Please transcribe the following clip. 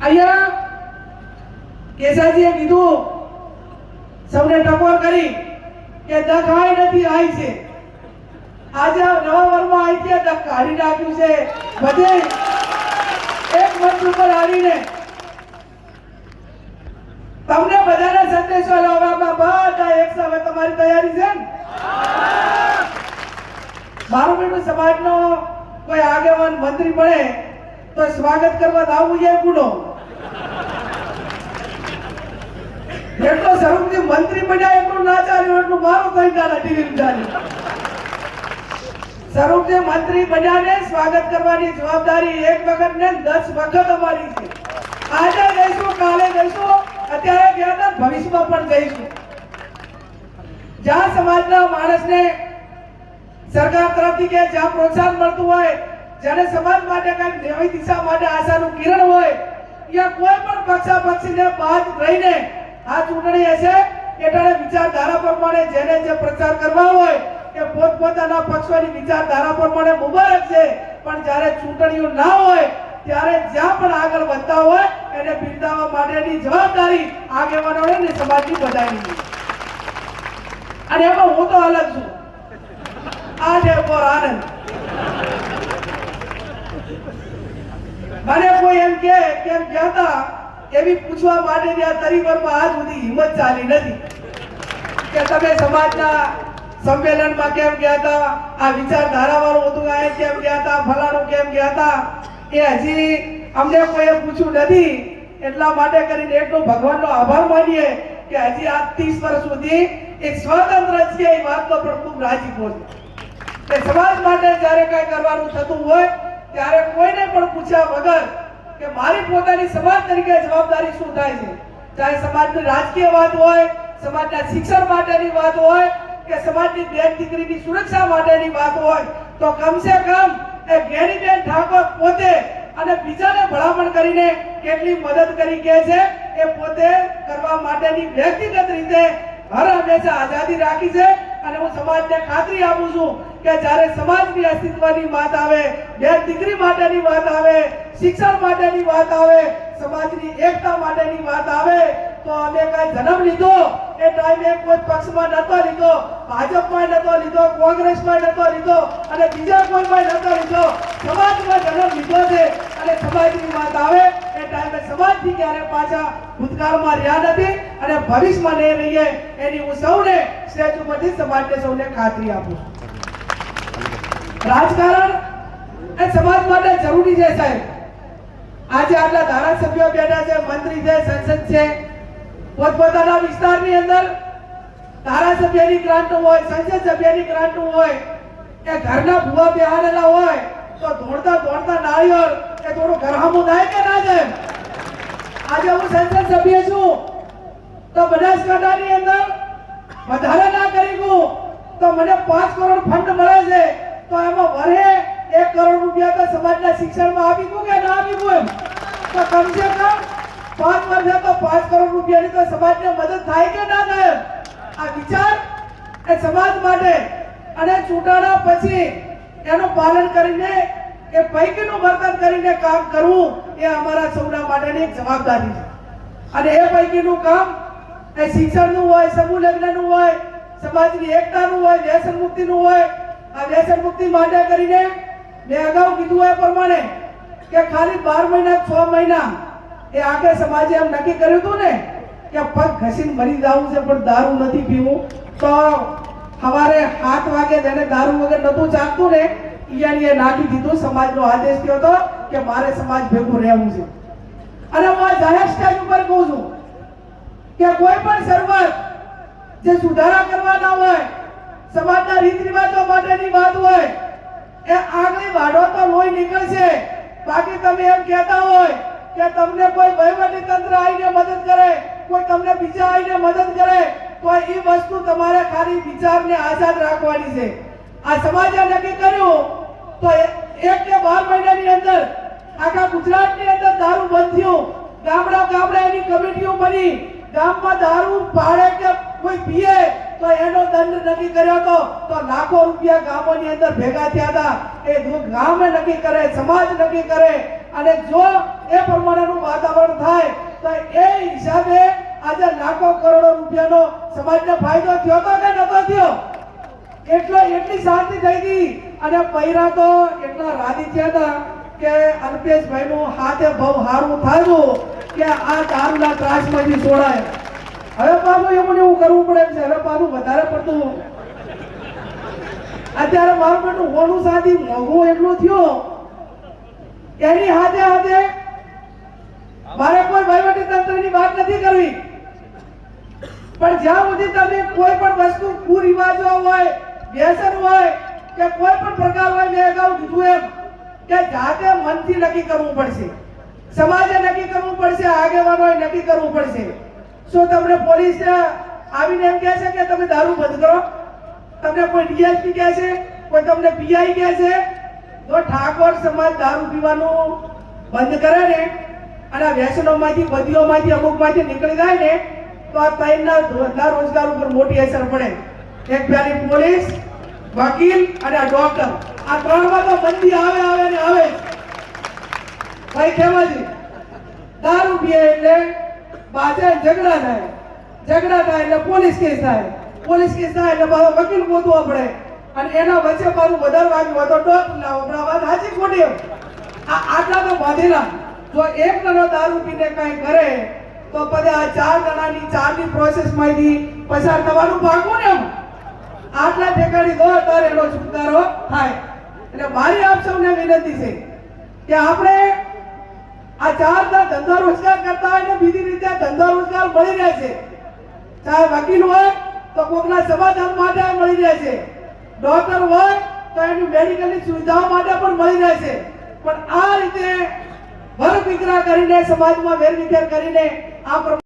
અહીંયા કેસાજીએ કીધું, સૌને ટકોર કરી કે દખાય નથી આવી છે. આજે નવા વર્ગમાં આવી છે, દખ કાઢી નાખ્યું છે. બધે એક મંચ ઉપર આવીને તમને બધાને સંદેશો લાવવામાં બધા એક સાથે તમારી તૈયારી છે ને? બારો મિનિટ સમાજનો કોઈ આગેવાન મંત્રી બને તો સ્વાગત કરવા આવવું જોઈએ ગુનો એટલો સ્વરૂપથી મંત્રી બન્યા એટલું ના ચાલ્યું, એટલું મારું કઈ ચાલે ટીવી ચાલ્યું. સ્વરૂપથી મંત્રી બન્યાને સ્વાગત કરવાની જવાબદારી એક વખત ને દસ વખત અમારી છે. આજે જઈશું, કાલે જઈશું, અત્યારે ગયા હતા, ભવિષ્યમાં પણ જઈશું. જ્યાં સમાજના માણસને સરકાર તરફથી કે જ્યાં પ્રોત્સાહન મળતું હોય જ્યારે સમાજ માટે કંઈક નવી દિશા માટે આશાનું કિરણ હોય, ત્યાં કોઈ પણ પક્ષા પક્ષીને બાદ રહીને આ ચૂંટણી હશે એટલે વિચારધારા પ્રમાણે જેને જે પ્રચાર કરવા હોય કે પોતપોતાના પક્ષોની વિચારધારા પ્રમાણે મુબારક છે. પણ જ્યારે ચૂંટણીઓ ના હોય, ત્યારે જ્યાં પણ આગળ વધતા હોય, એને બિરદાવવા માટેની જવાબદારી આગેવાનોને ને સમાજની બધાની. અને એમાં હું તો અલગ છું. આ આજે ફોર આનંદ. મને કોઈ એમ કે કેમ ગયા હતા એવી પૂછવા માટેની આ તરીબરમાં આજ સુધી હિંમત ચાલી નથી. કે તમે સમાજના સંમેલનમાં કેમ ગયા હતા? આ વિચારધારા વાળું હતું આ કેમ ગયા હતા? ફલાણું કેમ ગયા હતા? એ હજી અમને કોઈએ પૂછ્યું નથી. એટલા માટે કરીને એટલો ભગવાનનો આભાર માનીએ કે હજી આ 30 વર્ષ સુધી એક સ્વતંત્ર છે એ વાતનો પણ ખૂબ રાજી છે. સમાજ માટે જ્યારે કઈ કરવાનું થતું હોય, ત્યારે કોઈને પણ પૂછ્યા વગર કે મારી પોતાની સમાજ તરીકે જવાબદારી શું થાય છે? ચાહે સમાજની રાજકીય વાત હોય, સમાજના શિક્ષણ માટેની વાત હોય, કે સમાજની બેન દીકરીની સુરક્ષા માટેની વાત હોય, તો કમસે કમ એ જ્ઞાનીબેન ઠાકોર પોતે અને બીજાને ભલામણ કરીને કેટલી મદદ કરી કે છે, એ પોતે કરવા માટેની વ્યક્તિગત રીતે હર હંમેશા આઝાદી રાખી છે અને હું સમાજને ખાતરી આપું છું કે જ્યારે સમાજની અસ્તિત્વની વાત આવે, બે દીકરી માટેની વાત આવે, શિક્ષણ માટેની વાત આવે, સમાજની એકતા માટેની વાત આવે, તો અમે કઈ જન્મ લીધો, એ ટાઈમે કોઈ પક્ષમાં નતો લીધો, ભાજપમાં નતો લીધો, કોંગ્રેસમાં નતો લીધો, અને બીજા કોઈમાં નતો લીધો. સમાજમાં જન્મ લીધો છે, અને સમાજની વાત આવે, એ ટાઈમે સમાજથી ક્યારે પાછા ભૂતકાળમાં રહ્યા નથી, અને ભવિષ્યમાં નહીં રહીએ, એની હું સૌને સ્ટેજ ઉપરથી સમાજને સૌને ખાતરી આપું છું. રાજકારણ એ સમાજ માટે જરૂરી છે, સાહેબ. આજે આટલા ધારાસભ્યો બેઠા છે, મંત્રી છે, સંસદ છે. પોતપોતાના વિસ્તારની અંદર ધારાસભ્યની ગ્રાન્ટ હોય, સંસદ સભ્યની ગ્રાન્ટ હોય એ ઘરના ભૂવા બેહાડેલા હોય, તો દોડતા દોડતા નાળિયેર એ થોડું ગરહામું થાય કે ના જાય આજે હું સંસદ સભ્ય છું, તો બનાસકાંઠાની અંદર વધારે ના કરી તો મને પાંચ કરોડ ફંડ મળે છે. તો એમાં વરે એક કરોડ રૂપિયા તો સમાજના શિક્ષણમાં આપી દઉં કે ના આપી દઉં એમ? તો કમસે કમ પાંચ વર્ષે તો પાંચ કરોડ રૂપિયાની તો સમાજને મદદ થાય કે ના થાય આ વિચાર એ સમાજ માટે અને ચૂંટાણા પછી એનું પાલન કરીને એ પૈકીનું વર્તન કરીને કામ કરવું એ અમારા સૌના માટેની એક જવાબદારી છે. અને એ પૈકીનું કામ એ શિક્ષણનું હોય, સમૂહ લગ્નનું હોય, સમાજની એકતાનું હોય, વ્યસન મુક્તિનું હોય આ વ્યસન મુક્તિ માટે કરીને મેં અગાઉ કીધું એ પ્રમાણે કે ખાલી બાર મહિના છ મહિના એ આખે સમાજે એમ નક્કી કર્યું હતું ને કે પગ ઘસીને મરી જવું છે, પણ દારૂ નથી પીવું. તો સવારે સાત વાગે તેને દારૂ વગર નતું ચાલતું ને, ઈયાણીએ નાખી દીધું, સમાજનો આદેશ થયો હતો કે મારે સમાજ ભેગું રહેવું છે. અને હું આ જાહેર સ્ટેજ ઉપર કહું છું કે કોઈ પણ શરૂઆત જે સુધારા કરવાના હોય સમાજના રીત રિવાજો માટેની વાત હોય, એ આગલી વાડો તો લોહી નીકળશે. બાકી તમે એમ કહેતા હોય કે તમને કોઈ વહીવટી તંત્ર આવીને મદદ કરે, કોઈ તમને બીજા આવીને મદદ કરે, તો એ વસ્તુ તમારે ખાલી વિચારને આઝાદ રાખવાની છે. આ સમાજે નક્કી કર્યું તો એક કે બાર મહિનાની અંદર આખા ગુજરાતની અંદર દારૂ બંધ થયું. ગામડા ગામડા એની કમિટીઓ બની. ગામમાં દારૂ ભાડે કે કોઈ પીએ તો એનો દંડ નક્કી કર્યો હતો. તો લાખો રૂપિયા ગામોની અંદર ભેગા થયા હતા. એ ગામે નક્કી કરે, સમાજ નક્કી કરે. અને જો એ પ્રમાણેનું વાતાવરણ થાય, તો એ હિસાબે આજે લાખો કરોડો રૂપિયાનો સમાજને ફાયદો થયો હતો કે નતો થયો? એટલો એટલી શાંતિ થઈ ગઈ. અને પૈરા તો એટલા રાજી થયા હતા કે અલ્પેશભાઈ નું હાથે બહુ સારું થયું કે આ દારૂના ત્રાસમાંથી છોડાય. હવે પાછું એવું એવું કરવું પડે એમ છે. હવે પાછું વધારે પડતું અત્યારે મારું બેટું હોનું સાથી મોંઘું એટલું થયું. એની હાથે હાથે મારે કોઈ વહીવટી તંત્રની વાત નથી કરવી. પણ જ્યાં સુધી તમે કોઈ પણ વસ્તુ કુરિવાજો હોય, વ્યસન હોય, કે કોઈ પણ પ્રકાર હોય, મેં અગાઉ કીધું એમ કે જાતે મનથી નક્કી કરવું પડશે. સમાજે નક્કી કરવું પડશે, આગેવાનોએ નક્કી કરવું પડશે. શું તમને પોલીસ આવીને એમ કહે છે કે તમે દારૂ બંધ કરો? તમને કોઈ ડીએસપી કહે છે? કોઈ તમને પીઆઈ કહે છે? તો ઠાકોર સમાજ દારૂ પીવાનું બંધ કરે ને, અને આ વ્યસનોમાંથી બદીઓમાંથી અમુકમાંથી નીકળી જાય ને, તો આ ત્રણના ધંધા રોજગાર ઉપર મોટી અસર પડે. એક પેલી પોલીસ, વકીલ અને આ ડોક્ટર. આ ત્રણમાં તો બંદી આવે આવે ને આવે. ભાઈ ખેમાજી, દારૂ પીએ એટલે બાજે ઝઘડા થાય. ઝઘડા થાય એટલે પોલીસ કેસ થાય. પોલીસ કેસ થાય એટલે મારો વકીલ ગોતવો પડે. અને એના વચ્ચે મારું વધારે વાગ્યું હોય તો ડોક લાવો પણ વાત સાચી ખોટી આ આટલા તો બાંધેલા. જો એક જણો દારૂ પીને કઈ કરે, તો પછી આ ચાર જણાની ચારની પ્રોસેસમાંથી પસાર થવાનું ભાગવું ને આટલા ઠેકાણી દો ત્યારે એનો છુટકારો થાય. એટલે મારી આપ સૌને વિનંતી છે કે આપણે આ ચાર ના ધંધા રોજગાર કરતા હોય ને બીજી રીતે ધંધા રોજગાર મળી રહે છે. ચાહે વકીલ હોય તો કોકના સમાધાન માટે મળી રહે છે. ડોક્ટર હોય તો એની મેડિકલની સુવિધાઓ માટે પણ મળી રહે છે. પણ આ રીતે વર્ગ વિગ્રહ કરીને, સમાજમાં વેરવિખેર કરીને આ પ્રમાણે